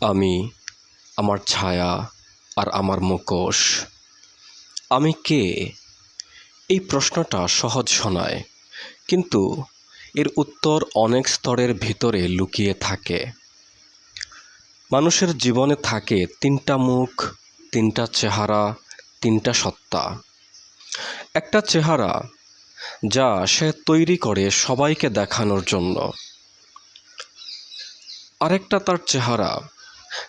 আমি, আমার ছায়া আর আমার মুখোশ। আমি কে? এই প্রশ্নটা সহজ শোনায়, কিন্তু এর উত্তর অনেক স্তরের ভিতরে লুকিয়ে থাকে। মানুষের জীবনে থাকে তিনটা মুখ, তিনটা চেহারা, তিনটা সত্তা। একটা চেহারা যা সে তৈরি করে সবাইকে দেখানোর জন্য। আরেকটা তার চেহারা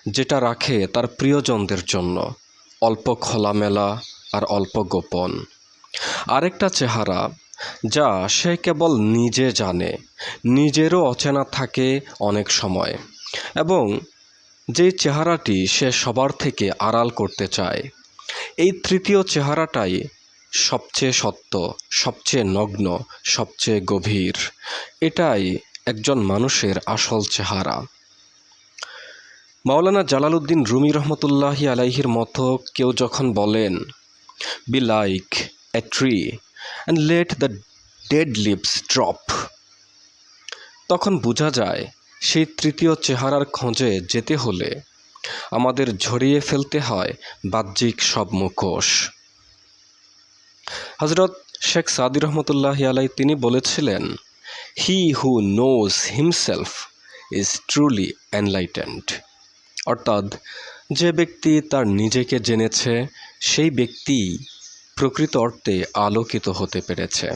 যেটা রাখে তার প্রিয়জনদের জন্য, অল্প খোলামেলা আর অল্প গোপন। আরেকটা চেহারা, যা সে কেবল নিজে জানে, নিজেরও অচেনা থাকে অনেক সময়, এবং যে চেহারাটি সে সবার থেকে আড়াল করতে চায়, এই তৃতীয় চেহারাটাই সবচেয়ে সত্য, সবচেয়ে নগ্ন, সবচেয়ে গভীর। এটাই একজন মানুষের আসল চেহারা। মাওলানা জালালউদ্দিন রুমি রহমতুল্লাহি আলাইহির মতো কেউ যখন বলেন be like a tree and let the dead leaves drop তখন বোঝা যায়, সেই তৃতীয় চেহারার খোঁজে যেতে হলে আমাদের ঝরিয়ে ফেলতে হয় বাহ্যিক সব মুখোশ। হজরত শেখ সাদি রহমতুল্লাহ আলাই তিনি বলেছিলেন he who knows himself is truly enlightened অর্থাৎ যে ব্যক্তি তার নিজেকে জেনেছে, সেই ব্যক্তি প্রকৃত অর্থে আলোকিত হতে পেরেছে।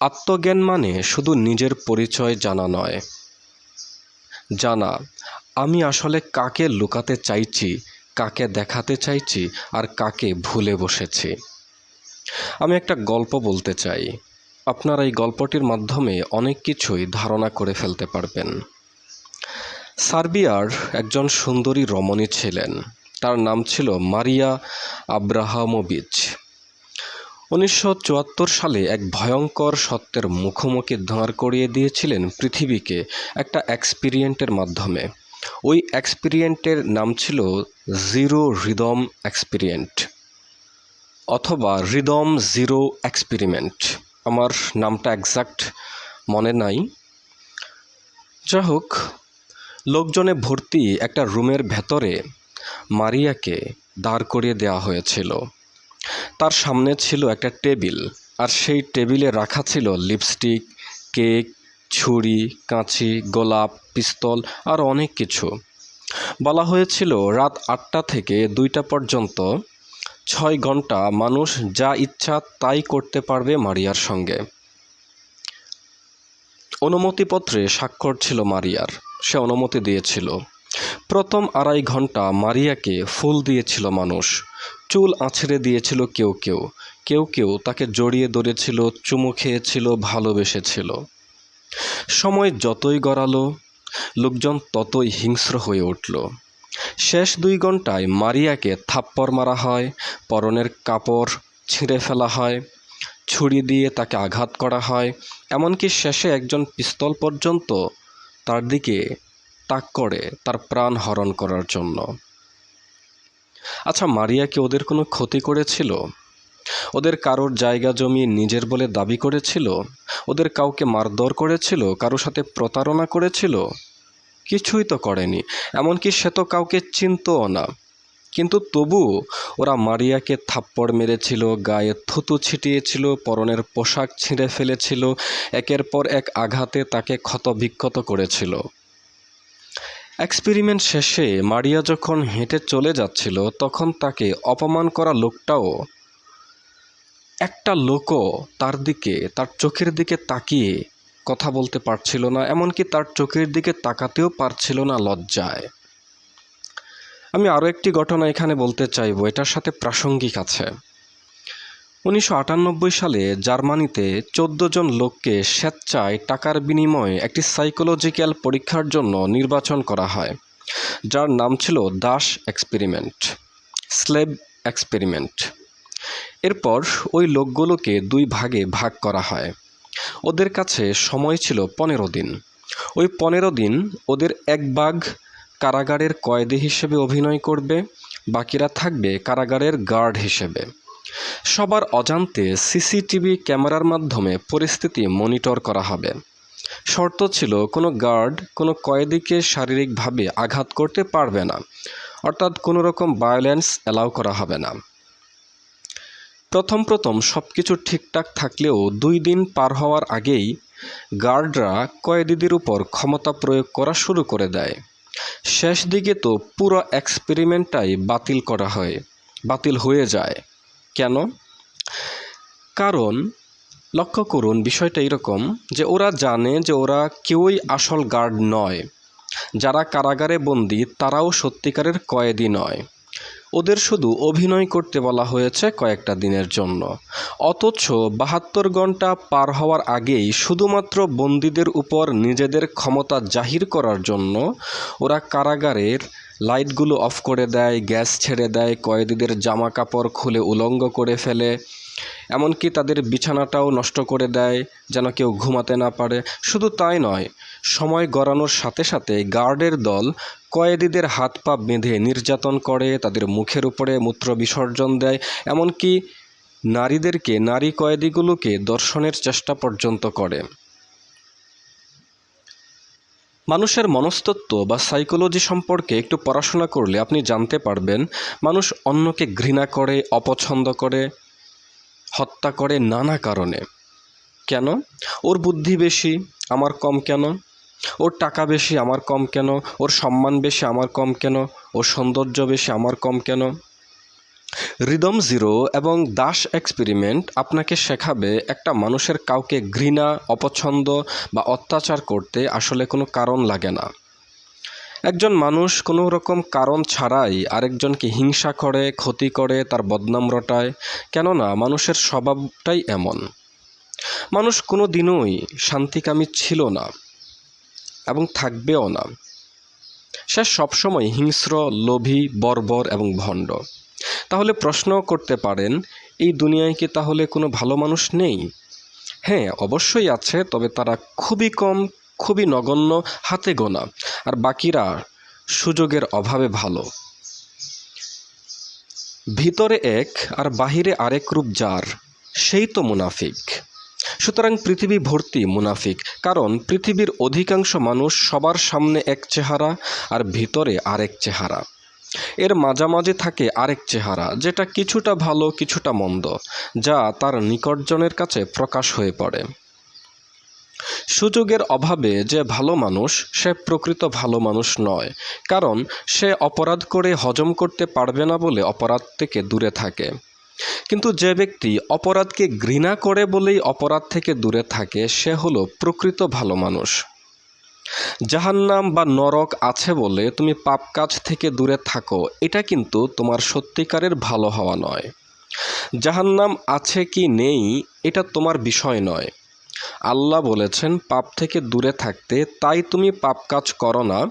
আত্মজ্ঞান মানে শুধু নিজের পরিচয় জানা নয়। জানা, আমি আসলে কাকে লুকাতে চাইছি, কাকে দেখাতে চাইছি, আর কাকে ভুলে বসেছি। আমি একটা গল্প বলতে চাই। আপনারা এই গল্পটির মাধ্যমে অনেক কিছুই ধারণা করে ফেলতে পারবেন। সার্বিয়ার একজন সুন্দরী রমণী ছিলেন। তার নাম ছিল মারিয়া আব্রাহামোভিচ। উনিশশো সালে এক ভয়ঙ্কর সত্যের মুখোমুখি দাঁড় করিয়ে দিয়েছিলেন পৃথিবীকে একটা এক্সপিরিয়েন্টের মাধ্যমে। ওই এক্সপিরিয়েন্টের নাম ছিল জিরো রিদম এক্সপিরিয়েন্ট অথবা রিদম জিরো এক্সপেরিমেন্ট। আমার নামটা একজাক্ট মনে নাই। যাই হোক লোকজনে ভর্তি একটা রুমের ভেতরে মারিয়াকে দাঁড় করিয়ে দেওয়া হয়েছিল। তার সামনে ছিল একটা টেবিল, আর সেই টেবিলে রাখা ছিল লিপস্টিক, কেক, ছুরি, কাঁচি, গোলাপ, পিস্তল, আর অনেক কিছু। বলা হয়েছিল, রাত আটটা থেকে দুইটা পর্যন্ত ছয় ঘণ্টা মানুষ যা ইচ্ছা তাই করতে পারবে মারিয়ার সঙ্গে। অনুমতিপত্রে স্বাক্ষর ছিল মারিয়ার। সে অনুমতি দিয়েছিল। প্রথম আড়াই ঘণ্টা মারিয়াকে ফুল দিয়েছিল মানুষ। চুল আছড়ে দিয়েছিল কেউ কেউ। কেউ কেউ তাকে জড়িয়ে ধরেছিল, চুমু খেয়েছিল, ভালোবেসেছিল। সময় যতই গড়ালো, লোকজন ততই হিংস্র হয়ে উঠল। শেষ দুই ঘন্টায় মারিয়াকে থাপ্পড় মারা হয়, পরনের কাপড় ছিঁড়ে ফেলা হয়, ছুরি দিয়ে তাকে আঘাত করা হয়, এমনকি শেষে একজন পিস্তল পর্যন্ত তার দিকে তাক করে তার প্রাণ হরণ করার জন্য। আচ্ছা মারিয়া কি ওদের কোনো ক্ষতি করেছিল? ওদের কারোর জায়গা জমি নিজের বলে দাবি করেছিল? ওদের কাউকে মারধর করেছিল? কারোর সাথে প্রতারণা করেছিল? কিছুই তো করেনি, এমনকি সে তো কাউকে চিনতও না। কিন্তু তবু ওরা মারিয়াকে থাপ্পড় মেরেছিল, গায়ে থুতু ছিটিয়েছিল, পরনের পোশাক ছিঁড়ে ফেলেছিল, একের পর এক আঘাতে তাকে ক্ষতবিক্ষত করেছিল। এক্সপেরিমেন্ট শেষে মারিয়া যখন হেঁটে চলে যাচ্ছিল, তখন তাকে অপমান করা লোকটাও একটা লোকও তার দিকে, তার চোখের দিকে তাকিয়ে কথা বলতে পারছিল না, এমনকি তার চোখের দিকে তাকাতেও পারছিল না লজ্জায়। আমি আরও একটি ঘটনা এখানে বলতে চাইব, এটার সাথে প্রাসঙ্গিক আছে। উনিশশো আটানব্বই সালে জার্মানিতে চোদ্দ জন লোককে স্বেচ্ছায় টাকার বিনিময়ে একটি সাইকোলজিক্যাল পরীক্ষার জন্য নির্বাচন করা হয়, যার নাম ছিল দাস এক্সপেরিমেন্ট স্লেব এক্সপেরিমেন্ট। এরপর ওই লোকগুলোকে দুই ভাগে ভাগ করা হয়। ওদের কাছে সময় ছিল পনেরো দিন। ওই পনেরো দিন ওদের এক ভাগ কারাগারের কয়েদি হিসেবে অভিনয় করবে, বাকিরা থাকবে কারাগারের গার্ড হিসেবে। সবার অজান্তে সিসিটিভি ক্যামেরার মাধ্যমে পরিস্থিতি মনিটর করা হবে। শর্ত ছিল, কোনো গার্ড কোনো কয়েদিকে শারীরিকভাবে আঘাত করতে পারবে না, অর্থাৎ কোনো রকম ভায়োলেন্স অ্যালাউ করা হবে না। প্রথম প্রথম সব কিছু ঠিকঠাক থাকলেও দুই দিন পার হওয়ার আগেই গার্ডরা কয়েদিদের উপর ক্ষমতা প্রয়োগ করা শুরু করে দেয়। শেষ দিকে তো পুরো এক্সপেরিমেন্টটাই বাতিল করা হয়, বাতিল হয়ে যায়। কেন? কারণ লক্ষ্য করুন বিষয়টা এরকম যে ওরা জানে যে ওরা কেউই আসল গার্ড নয়। যারা কারাগারে বন্দী তারাও সত্যিকারের কয়েদি নয়। ওদের শুধু অভিনয় করতে বলা হয়েছে কয়েকটা দিনের জন্য। অথচ বাহাত্তর ঘণ্টা পার হওয়ার আগেই শুধুমাত্র বন্দীদের উপর নিজেদের ক্ষমতা জাহির করার জন্য ওরা কারাগারের লাইটগুলো অফ করে দেয়, গ্যাস ছেড়ে দেয়, কয়েদিদের জামা কাপড় খুলে উলঙ্গ করে ফেলে, এমনকি তাদের বিছানাটাও নষ্ট করে দেয় যেন কেউ ঘুমাতে না পারে। শুধু তাই নয় সময় গড়ানোর সাথে সাথে গার্ডের দল কয়েদিদের হাত পা বেঁধে নির্যাতন করে, তাদের মুখের উপরে মূত্র বিসর্জন দেয়, এমনকি নারীদেরকে, নারী কয়েদিগুলোকে দর্শনের চেষ্টা পর্যন্ত করে। মানুষের মনস্তত্ত্ব বা সাইকোলজি সম্পর্কে একটু পড়াশোনা করলে আপনি জানতে পারবেন, মানুষ অন্যকে ঘৃণা করে, অপছন্দ করে, হত্যা করে নানা কারণে। কেন? ওর বুদ্ধি বেশি, আমার কম কেন? ওর টাকা বেশি, আমার কম কেন? ওর সম্মান বেশি, আমার কম কেন? ওর সৌন্দর্য বেশি, আমার কম কেন? রিদম জিরো এবং দাস এক্সপেরিমেন্ট আপনাকে শেখাবে একটা মানুষের কাউকে ঘৃণা, অপছন্দ বা অত্যাচার করতে আসলে কোনো কারণ লাগে না। একজন মানুষ কোনো রকম কারণ ছাড়াই আরেকজনকে হিংসা করে, ক্ষতি করে, তার বদনাম রটায়। কেননা মানুষের স্বভাবটাই এমন। মানুষ কোনো দিনই শান্তিকামী ছিল না। এবং থাকবেও না। সে সবসময় হিংস্র, লোভী, বর্বর এবং ভণ্ড। তাহলে প্রশ্ন করতে পারেন, এই দুনিয়ায় কি তাহলে কোনো ভালো মানুষ নেই? হ্যাঁ অবশ্যই আছে, তবে তারা খুবই কম, খুবই নগণ্য, হাতে গোনা। আর বাকিরা সুযোগের অভাবে ভালো। ভিতরে এক আর বাহিরে আরেক রূপ যার, সেই তো মুনাফিক। সুতরাং পৃথিবী ভর্তি মুনাফিক, কারণ পৃথিবীর অধিকাংশ মানুষ সবার সামনে এক চেহারা আর ভিতরে আরেক চেহারা। এর মাঝামাঝি থাকে আরেক চেহারা, যেটা কিছুটা ভালো, কিছুটা মন্দ, যা তার নিকটজনের কাছে প্রকাশ হয়ে পড়ে। সুযোগের অভাবে যে ভালো মানুষ, সে প্রকৃত ভালো মানুষ নয়, কারণ সে অপরাধ করে হজম করতে পারবে না বলে অপরাধ থেকে দূরে থাকে। কিন্তু যে ব্যক্তি অপরাধকে ঘৃণা করে বলেই অপরাধ থেকে দূরে থাকে, সে হলো প্রকৃত ভালো মানুষ। জাহান্নাম বা নরক আছে বলে তুমি পাপ কাজ থেকে দূরে থাকো, এটা কিন্তু তোমার সত্যিকারের ভালো হওয়া নয়। জাহান্নাম আছে কি নেই, এটা তোমার বিষয় নয়। আল্লাহ বলেছেন, পাপ থেকে দূরে থাকতে তাই তুমি পাপ কাজ করো না,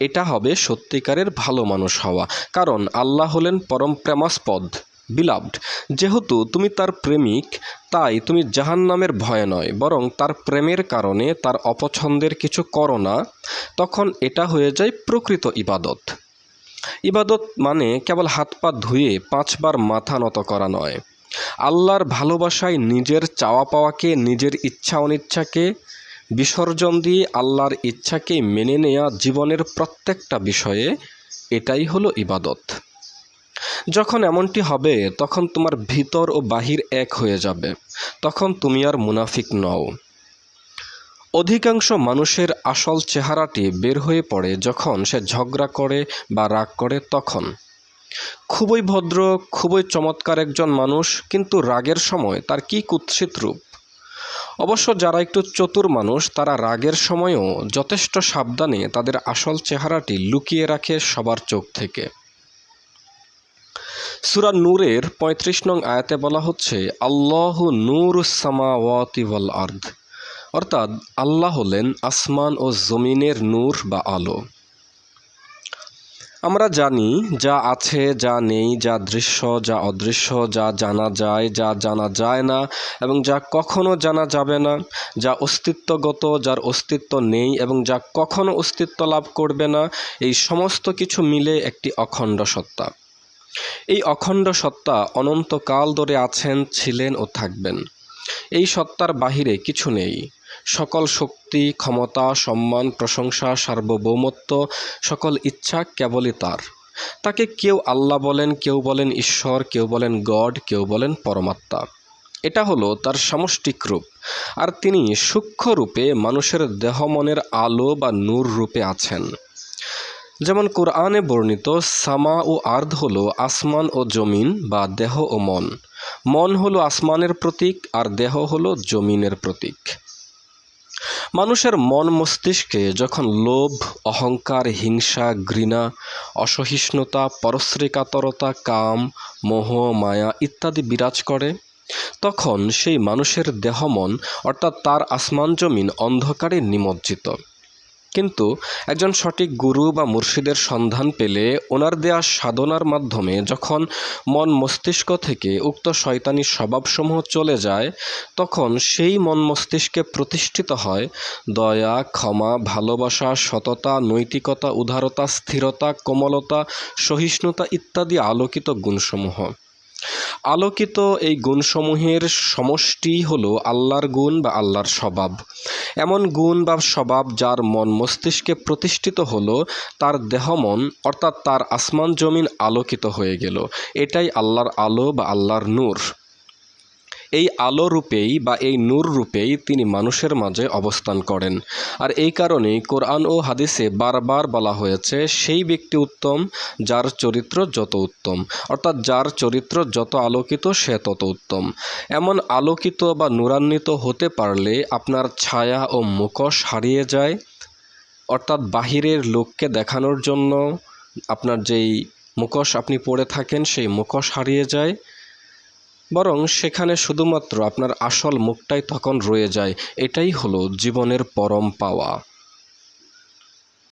এটা হবে সত্যিকারের ভালো মানুষ হওয়া। কারণ আল্লাহ হলেন পরম প্রেমাস্পদ। বিলাভড যেহেতু তুমি তার প্রেমিক, তাই তুমি জাহান নামের ভয় নয়, বরং তার প্রেমের কারণে তার অপছন্দের কিছু করো না, তখন এটা হয়ে যায় প্রকৃত ইবাদত। ইবাদত মানে কেবল হাত পা ধুয়ে পাঁচবার মাথা নত করা নয়। আল্লাহর ভালোবাসায় নিজের চাওয়া পাওয়াকে, নিজের ইচ্ছা অনিচ্ছাকে, বিসর্জন দিয়ে আল্লাহর ইচ্ছাকে মেনে নেয়া জীবনের প্রত্যেকটা বিষয়ে এটাই হলো ইবাদত। যখন এমনটি হবে, তখন তোমার ভিতর ও বাহির এক হয়ে যাবে। তখন তুমি আর মুনাফিক নও। অধিকাংশ মানুষের আসল চেহারাটি বের হয়ে পড়ে যখন সে ঝগড়া করে বা রাগ করে তখন। খুবই ভদ্র, খুবই চমৎকার একজন মানুষ, কিন্তু রাগের সময় তার কি কুৎসিত রূপ? অবশ্য যারা একটু চতুর মানুষ, তারা রাগের সময়ও যথেষ্ট সাবধানে তাদের আসল চেহারাটি লুকিয়ে রাখে সবার চোখ থেকে। সুরা নূরের পঁয়ত্রিশ নং আয়াতে বলা হচ্ছে, আল্লাহ নূর সামাওয়াতি ওয়াল আর্দ। অর্থাৎ আল্লাহ হলেন আসমান ও জমিনের নূর বা আলো। আমরা জানি যা আছে, যা নেই, যা দৃশ্য, যা অদৃশ্য, যা জানা যায়, যা জানা যায় না এবং যা কখনো জানা যাবে না, যা অস্তিত্বগত, যার অস্তিত্ব নেই এবং যা কখনো অস্তিত্ব লাভ করবে না, এই সমস্ত কিছু মিলে একটি অখণ্ড সত্তা। এই অখণ্ড সত্তা অনন্তকাল ধরে আছেন, ছিলেন ও থাকবেন। এই সত্তার বাহিরে কিছু নেই। সকল শক্তি, ক্ষমতা, সম্মান, প্রশংসা, সার্বভৌমত্ব, সকল ইচ্ছা কেবলই তার। তাকে কেউ আল্লাহ বলেন, কেউ বলেন ঈশ্বর, কেউ বলেন গড, কেউ বলেন পরমাত্মা। এটা হলো তার সামষ্টিক রূপ। আর তিনি সূক্ষ্ম রূপে মানুষের দেহ মনের আলো বা নূর রূপে আছেন। যেমন কোরআনে বর্ণিত, সামা ও আর্ধ হল আসমান ও জমিন বা দেহ ও মন। মন হলো আসমানের প্রতীক আর দেহ হলো জমিনের প্রতীক। মানুষের মন মস্তিষ্কে যখন লোভ, অহংকার, হিংসা, ঘৃণা, অসহিষ্ণুতা, পরশ্রীকাতরতা, কাম, মোহ, মায়া ইত্যাদি বিরাজ করে, তখন সেই মানুষের দেহমন অর্থাৎ তার আসমান জমিন অন্ধকারে নিমজ্জিত। কিন্তু একজন সঠিক গুরু বা মুর্শিদের সন্ধান পেলে ওনার দেয়া সাধনার মাধ্যমে যখন মন মস্তিষ্ক থেকে উক্ত শয়তানি স্বভাবসমূহ চলে যায়, তখন সেই মন মস্তিষ্কে প্রতিষ্ঠিত হয় দয়া, ক্ষমা, ভালোবাসা, সততা, নৈতিকতা, উদারতা, স্থিরতা, কোমলতা, সহিষ্ণুতা ইত্যাদি আলোকিত গুণসমূহ। আলোকিত এই গুণসমূহের সমষ্টি হল আল্লাহর গুণ বা আল্লাহর স্বভাব। এমন গুণ বা স্বভাব যার মন মস্তিষ্কে প্রতিষ্ঠিত হল, তার দেহমন অর্থাৎ তার আসমান জমিন আলোকিত হয়ে গেল। এটাই আল্লাহর আলো বা আল্লাহর নূর। এই আলো রূপেই বা এই নূর রূপেই তিনি মানুষের মাঝে অবস্থান করেন। আর এই কারণেই কোরআন ও হাদিসে বারবার বলা হয়েছে, সেই ব্যক্তি উত্তম, যার চরিত্র যত উত্তম। অর্থাৎ যার চরিত্র যত আলোকিত, সে তত উত্তম। এমন আলোকিত বা নূরান্বিত হতে পারলে আপনার ছায়া ও মুখোশ হারিয়ে যায়। অর্থাৎ বাহিরের লোককে দেখানোর জন্য আপনার যেই মুখোশ আপনি পরে থাকেন, সেই মুখোশ হারিয়ে যায়। বরং সেখানে শুধুমাত্র আপনার আসল মুখটাই তখন রয়ে যায়। এটাই হলো জীবনের পরম পাওয়া।